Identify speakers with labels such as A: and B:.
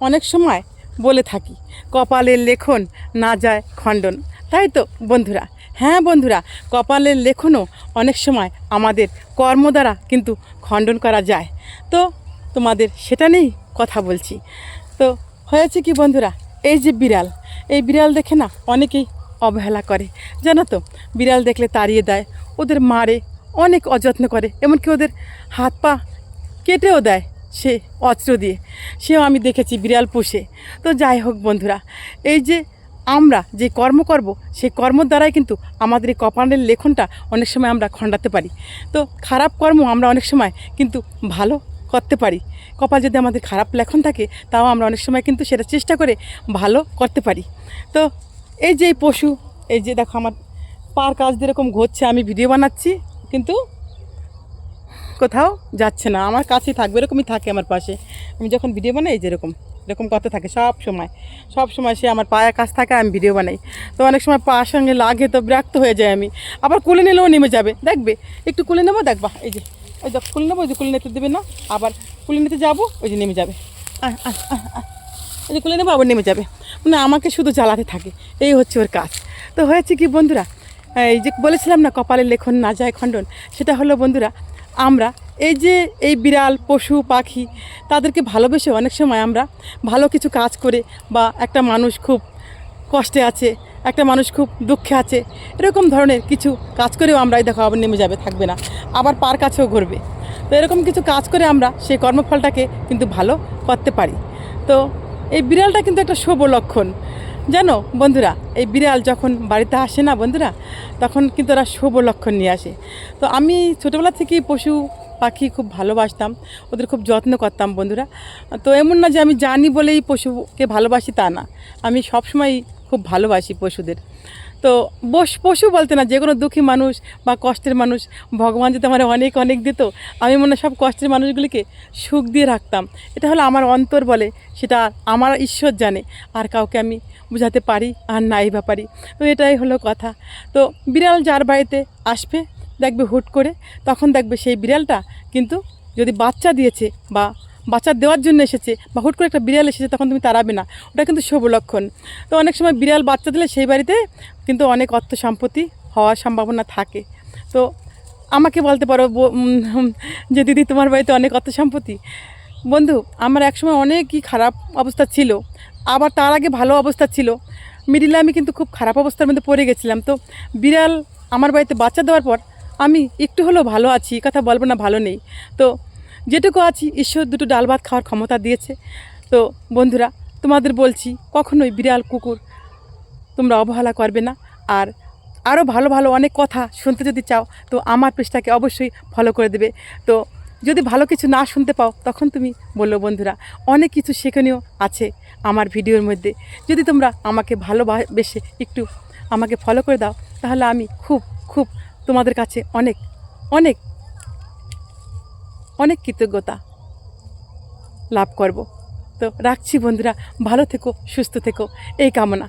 A: অনেক সময় বলে থাকি, কপালের লেখন না যায় খণ্ডন। তাই তো, বন্ধুরা? হ্যাঁ বন্ধুরা, কপালের লেখনও অনেক সময় আমাদের কর্ম দ্বারা কিন্তু খণ্ডন করা যায়। তো, তোমাদের সেটা নিয়েই কথা বলছি। তো, হয়েছে কি, বন্ধুরা? এই যে বিড়াল, এই বিড়াল দেখে না অনেকেই অবহেলা করে। জানো তো, বিড়াল দেখলে তাড়িয়ে দেয়, ওদের মারে, অনেক অযত্ন করে, এমনকি ওদের হাত পা কেটেও দেয়। সে অস্ত্র দিয়ে। সেও আমি দেখেছি বিড়াল পুষে। তো যাই হোক বন্ধুরা, এই যে আমরা যে কর্ম করব, সেই কর্ম দ্বারাই কিন্তু আমাদের এই কপালের লেখনটা অনেক সময় আমরা খণ্ডাতে পারি। তো খারাপ কর্ম আমরা অনেক সময় কিন্তু ভালো করতে পারি। কপাল যদি আমাদের খারাপ লেখন থাকে, তাও আমরা অনেক সময় কিন্তু সেটা চেষ্টা করে ভালো করতে পারি। তো এই যে পশু, এই যে দেখো আমার পার কাজ যেরকম ঘটছে আমি ভিডিও বানাচ্ছি, কিন্তু কোথাও যাচ্ছে না, আমার কাছেই থাকবে, এরকমই থাকে আমার পাশে। আমি যখন ভিডিও বানাই যেরকম এরকম কথা থাকে সব সময়। সব সময় সে আমার পায়ের কাছ থাকে, আমি ভিডিও বানাই। তো অনেক সময় পায়ের সঙ্গে লাগে তো বিরক্ত হয়ে যায় আমি। আবার কুলে নিলেও নেমে যাবে, দেখবে? একটু কুলে নেব দেখবা এই যে ওই দেখ, কুলে নেব ওই যে কুলে নিতে দেবে না, আবার কুলে নিতে যাব, ওই যে নেমে যাবে। ওই যে কুলে নেব, আবার নেমে যাবে। মানে আমাকে শুধু জ্বালাতে থাকে, এই হচ্ছে ওর কাজ। তো হয়েছে কি বন্ধুরা, এই যে বলেছিলাম না কপালের লেখন না যায় খণ্ডন, সেটা হলো বন্ধুরা আমরা, এই যে এই বিড়াল, পশু, পাখি, তাদেরকে ভালোবেসে অনেক সময় আমরা ভালো কিছু কাজ করে বা একটা মানুষ খুব কষ্টে আছে, একটা মানুষ খুব দুঃখে আছে, এরকম ধরনের কিছু কাজ করেও আমরা এই দেখো আবার নেমে যাবে, থাকবে না। আবার পার কাছেও ঘুরবে। তো এরকম কিছু কাজ করে আমরা সেই কর্মফলটাকে কিন্তু ভালো করতে পারি। তো এই বিড়ালটা কিন্তু একটা শুভ লক্ষণ। জানো, বন্ধুরা, এই বিড়াল যখন বাড়িতে আসে না বন্ধুরা, তখন কিন্তু ওরা শুভ লক্ষণ নিয়ে আসে। তো আমি ছোটোবেলা থেকেই পশু পাখি খুব ভালোবাসতাম, ওদের খুব যত্ন করতাম বন্ধুরা। তো এমন না যে আমি জানি বলেই পশুকে ভালোবাসি তা না। আমি সবসময় খুব ভালোবাসি পশুদের। তো বস, পশু বলতে না যে কোনো দুঃখী মানুষ বা কষ্টের মানুষ, ভগবান যদি আমার অনেক অনেক দিত, আমি মনে সব কষ্টের মানুষগুলিকে সুখ দিয়ে রাখতাম। এটা হলো আমার অন্তর বলে, সেটা আমার ঈশ্বর জানে, আর কাউকে আমি বুঝাতে পারি আর নাই বা পারি। তো এটাই হলো কথা। তো বিড়াল যার বাড়িতে আসবে, দেখবে হুট করে, তখন দেখবে সেই বিড়ালটা কিন্তু যদি বাচ্চা দিয়েছে বা বাচ্চা দেওয়ার জন্য এসেছে বা হুট করে একটা বিড়াল এসেছে, তখন তুমি তাড়াবে না। ওটা কিন্তু শুভ লক্ষণ। তো অনেক সময় বিড়াল বাচ্চা দিলে সেই বাড়িতে কিন্তু অনেক অর্থ সম্পত্তি হওয়ার সম্ভাবনা থাকে। তো আমাকে বলতে পারো যে দিদি, তোমার বাড়িতে অনেক অর্থ সম্পত্তি? বন্ধু, আমার একসময় অনেকই খারাপ অবস্থা ছিল। আবার তার আগে ভালো অবস্থা ছিল। মিডিলে আমি কিন্তু খুব খারাপ অবস্থার মধ্যে পড়ে গেছিলাম। তো বিড়াল আমার বাড়িতে বাচ্চা দেওয়ার পর আমি একটু হলেও ভালো আছি কথা বলব না, ভালো নেই। তো যেটুকু আছি, ঈশ্বর দুটো ডাল ভাত খাওয়ার ক্ষমতা দিয়েছে। তো বন্ধুরা, তোমাদের বলছি, কখনোই বিড়াল, কুকুর তোমরা অবহেলা করবে না। আর আরও ভালো ভালো অনেক কথা শুনতে যদি চাও, তো আমার পৃষ্ঠাকে অবশ্যই ফলো করে দেবে। তো যদি ভালো কিছু না শুনতে পাও, তখন তুমি বলল, বন্ধুরা, অনেক কিছু শেখানীয় আছে আমার ভিডিওর মধ্যে। যদি তোমরা আমাকে ভালোবেসে একটু আমাকে ফলো করে দাও, তাহলে আমি খুব খুব তোমাদের কাছে অনেক অনেক অনেক কৃতজ্ঞতা লাভ করব। তো রাখছি বন্ধুরা ভালো থেকো সুস্থ থেকো এই কামনা।